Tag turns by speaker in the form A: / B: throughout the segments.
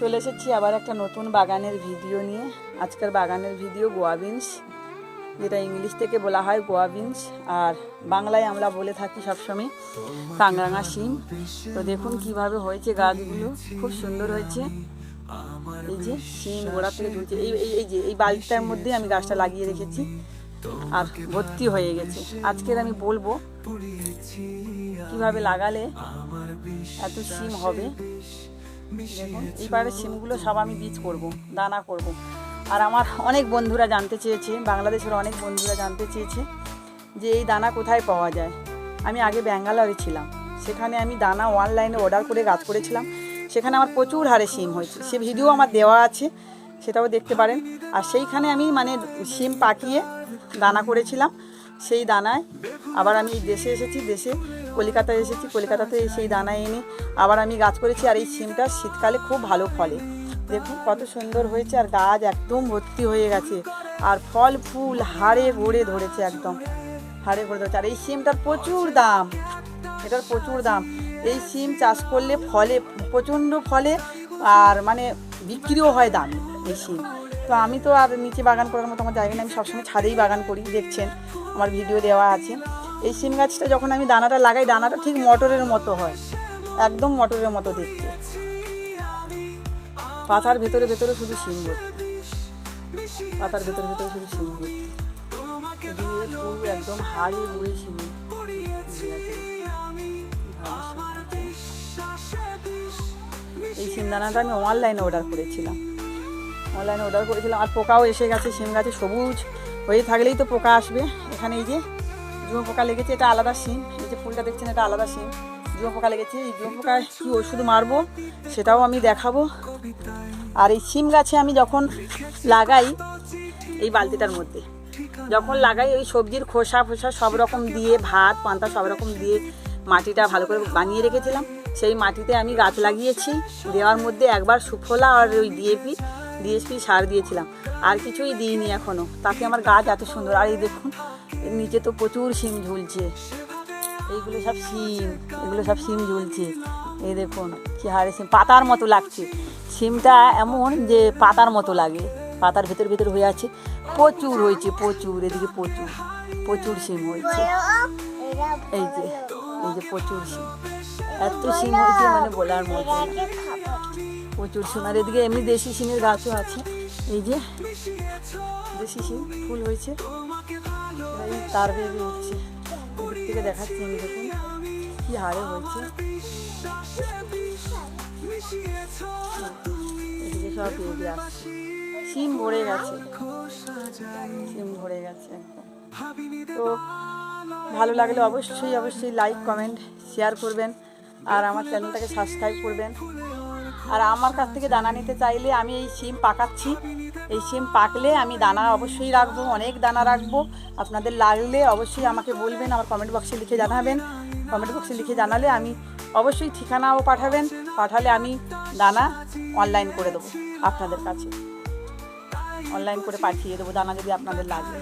A: চলে এসেছি আবার একটা নতুন বাগানের ভিডিও নিয়ে। আজকের বাগানের ভিডিও গোয়া বিনস, যেটা ইংলিশ থেকে বলা হয় গোয়া বিনস, আর বাংলায় আমরা বলে থাকি সবসময় কাংরাঙা শিম। তো দেখুন কীভাবে হয়েছে গাছগুলো, খুব সুন্দর হয়েছে। এই যে শিম গোড়া থেকে ঝুলছে। এই, এই- যে, এই বালতিটার মধ্যে আমি গাছটা লাগিয়ে রেখেছি, আর ভর্তি হয়ে গেছে। আজকের আমি বলব কীভাবে লাগালে এত শিম হবে। এইবারে সিমগুলো সব আমি বীজ করব দানা করব। আর আমার অনেক বন্ধুরা জানতে চেয়েছে বাংলাদেশের অনেক বন্ধুরা জানতে চেয়েছে যে এই দানা কোথায় পাওয়া যায়। আমি আগে ব্যাঙ্গালোরে ছিলাম সেখানে আমি দানা অনলাইনে অর্ডার করে গাছ করেছিলাম। সেখানে আমার প্রচুর হারে সিম হয়েছে সে ভিডিও আমার দেওয়া আছে সেটাও দেখতে পারেন। আর সেইখানে আমি মানে সিম পাকিয়ে দানা করেছিলাম সেই দানায় আবার আমি দেশে এসেছি দেশে কলকাতায় এসেছি, কলকাতাতে সেই দানা এনে আবার আমি গাছ করেছি আর এই সিমটা শীতকালে খুব ভালো ফলে। দেখুন কত সুন্দর হয়েছে আর গাছ একদম ভর্তি হয়ে গেছে। আর ফল, ফুল হাড়ে গড়ে ধরেছে একদম, হাড়ে গড়ে ধরেছে। আর এই সিমটার প্রচুর দাম, এটার প্রচুর দাম। এই সিম চাষ করলে ফলে, প্রচণ্ড ফলে আর মানে বিক্রিও হয় দামে এই সিম। তো আমি তো আর নিচে বাগান করার মতো আমার জায়গা নেই, আমি সবসময় ছাদেই বাগান করি, দেখছেন, আমার ভিডিও দেওয়া আছে। এই সিম গাছটা যখন আমি দানাটা লাগাই, দানাটা ঠিক মটরের মতো হয়। একদম মটরের মতো দেখতে। পাতার ভেতরে ভেতরে শুধু সিম পাতার ভেতরে ভেতরে শুধু সিম দিয়ে একদম হাড়ি গুড়ি সিম এই সিম দানাটা আমি অনলাইনে অর্ডার করেছিলাম। অনলাইনে অর্ডার করেছিলাম। আর পোকাও এসে গেছে, সিম গাছে সবুজ। হয়ে থাকলেই তো পোকা আসবে। এখানে এই যে জুয়ো পোকা লেগেছে, এটা আলাদা সিম এই যে ফুলটা দেখছেন, এটা আলাদা সিম জুয়ো পোকা লেগেছে, এই জুয়ো পোকায় কী ওষুধ মারবো সেটাও আমি দেখাবো। আর এই সিম গাছে আমি যখন লাগাই এই বালতিটার মধ্যে, যখন লাগাই ওই সবজির খোসা ফোসা সব রকম দিয়ে, ভাত, পান্তা সব রকম দিয়ে মাটিটা ভালো করে বানিয়ে রেখেছিলাম। সেই মাটিতে আমি গাছ লাগিয়েছি, দেওয়ার মধ্যে একবার সুফলা আর ওই ডিএপি ডিএসপি সার দিয়েছিলাম। আর কিছুই দিইনি এখনও তাতে আমার গাছ এত সুন্দর। আর এই দেখুন নিচে তো প্রচুর শিম ঝুলছে। এইগুলো সব শিম, এগুলো সব শিম ঝুলছে। এই দেখুন, কি হারে শিম। পাতার মতো লাগছে। শিমটা এমন যে পাতার মতো লাগে। পাতার ভেতর ভেতর হয়ে আছে। প্রচুর হয়েছে, প্রচুর। এদিকে প্রচুর। প্রচুর শিম হয়েছে। এই যে এই যে প্রচুর শিম। এত শিম হয়েছে মানে বলার মতো। প্রচুর শিম আর এদিকে এমনি দেশি শিমের গাছও আছে। এই যে দেশি শিম ফুল হয়েছে। তার উঠছে এদিক থেকে দেখাচ্ছি আমি দেখুন, কি হারে হয়েছে। সিম ভরে গেছে। সিম ভরে গেছে তো ভালো লাগলে অবশ্যই অবশ্যই লাইক কমেন্ট শেয়ার করবেন। আর আমার চ্যানেলটাকে সাবস্ক্রাইব করবেন। আর আমার কাছ থেকে দানা নিতে চাইলে আমি এই সিম পাকাচ্ছি। এই সিম পাকলে আমি দানা অবশ্যই রাখব, অনেক দানা রাখব। আপনাদের লাগলে অবশ্যই আমাকে বলবেন, আমার কমেন্ট বক্সে লিখে জানাবেন। কমেন্ট বক্সে লিখে জানালে আমি অবশ্যই ঠিকানাও পাঠাবেন, পাঠালে আমি দানা অনলাইন করে দেবো আপনাদের কাছে। অনলাইন করে পাঠিয়ে দেবো দানা যদি আপনাদের লাগে।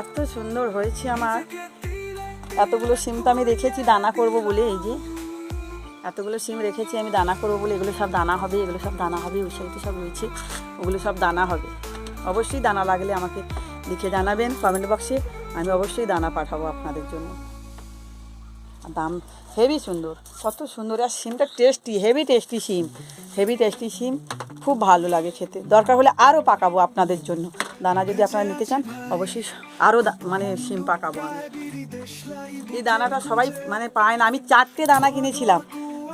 A: এত সুন্দর হয়েছে আমার। এতগুলো সিম তো আমি রেখেছি, দানা করব বলে এই যে। এতগুলো সিম রেখেছি, আমি দানা করব বলে এগুলো সব দানা হবে, এগুলো সব দানা হবে, ওই সাইডে সব রয়েছে, ওগুলো সব দানা হবে। অবশ্যই দানা লাগলে আমাকে লিখে জানাবেন কমেন্ট বক্সে আমি অবশ্যই দানা পাঠাবো আপনাদের জন্য। দাম হেভি সুন্দর, কত সুন্দর, আর সিমটা টেস্টি হেভি টেস্টি সিম হেভি টেস্টি সিম, খুব ভালো লাগে খেতে। দরকার হলে আরও পাকাবো আপনাদের জন্য। দানা যদি আপনারা নিতে চান, অবশ্যই আরও মানে সিম পাকাবো আমি। এই দানাটা সবাই মানে পায় না। আমি চারটে দানা কিনেছিলাম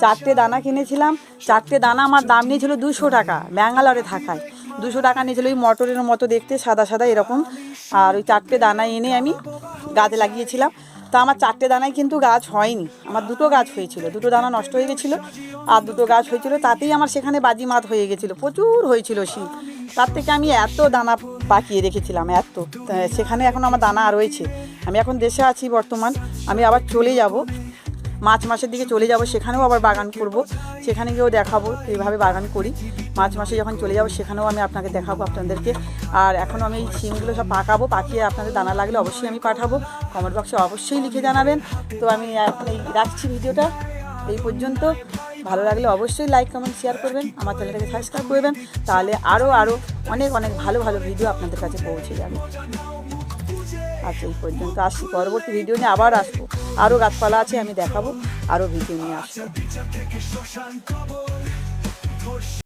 A: চারটে দানা কিনেছিলাম। চারটে দানা আমার দাম নিয়েছিল দুশো টাকা, ব্যাঙ্গালোরে থাকায়। দুশো টাকা নিয়েছিল ওই মটরের মতো দেখতে, সাদা সাদা এরকম। আর ওই চারটে দানা এনে আমি গাছ লাগিয়েছিলাম। তা আমার চারটে দানায় কিন্তু গাছ হয়নি। আমার দুটো গাছ হয়েছিল। দুটো দানা নষ্ট হয়ে গেছিল আর দুটো গাছ হয়েছিল। তাতেই আমার সেখানে বাজি মাত হয়ে গেছিল। প্রচুর হয়েছিল শীত। তার থেকে আমি এত দানা পাকিয়ে রেখেছিলাম, এত। সেখানে এখন আমার দানা রয়েছে। আমি এখন দেশে আছি বর্তমান। আমি আবার চলে যাব। মার্চ মাসের দিকে চলে যাব, সেখানেও আবার বাগান করব। সেখানে গিয়েও দেখাবো, এইভাবে বাগান করি। মার্চ মাসে যখন চলে যাব, সেখানেও আমি আপনাকে দেখাবো আপনাদেরকে। আর এখন আমি এই সিমগুলো সব পাকাবো, পাকিয়ে আপনাদের দানা লাগলে অবশ্যই আমি পাঠাবো। কমেন্ট বক্সে অবশ্যই লিখে জানাবেন। তো আমি এখন এই রাখছি ভিডিওটা। এই পর্যন্ত। ভালো লাগলে অবশ্যই লাইক কমেন্ট শেয়ার করবেন। আমার চ্যানেলটাকে সাবস্ক্রাইব করবেন। তাহলে আরও আরও অনেক অনেক ভালো ভালো ভিডিও আপনাদের কাছে পৌঁছে যাবে। আচ্ছা এই পর্যন্ত আসছি। পরবর্তী ভিডিও নিয়ে আবার আসব। আরও গাছপালা আছে আমি দেখাবো আরও ভিডিও নিয়ে আসব।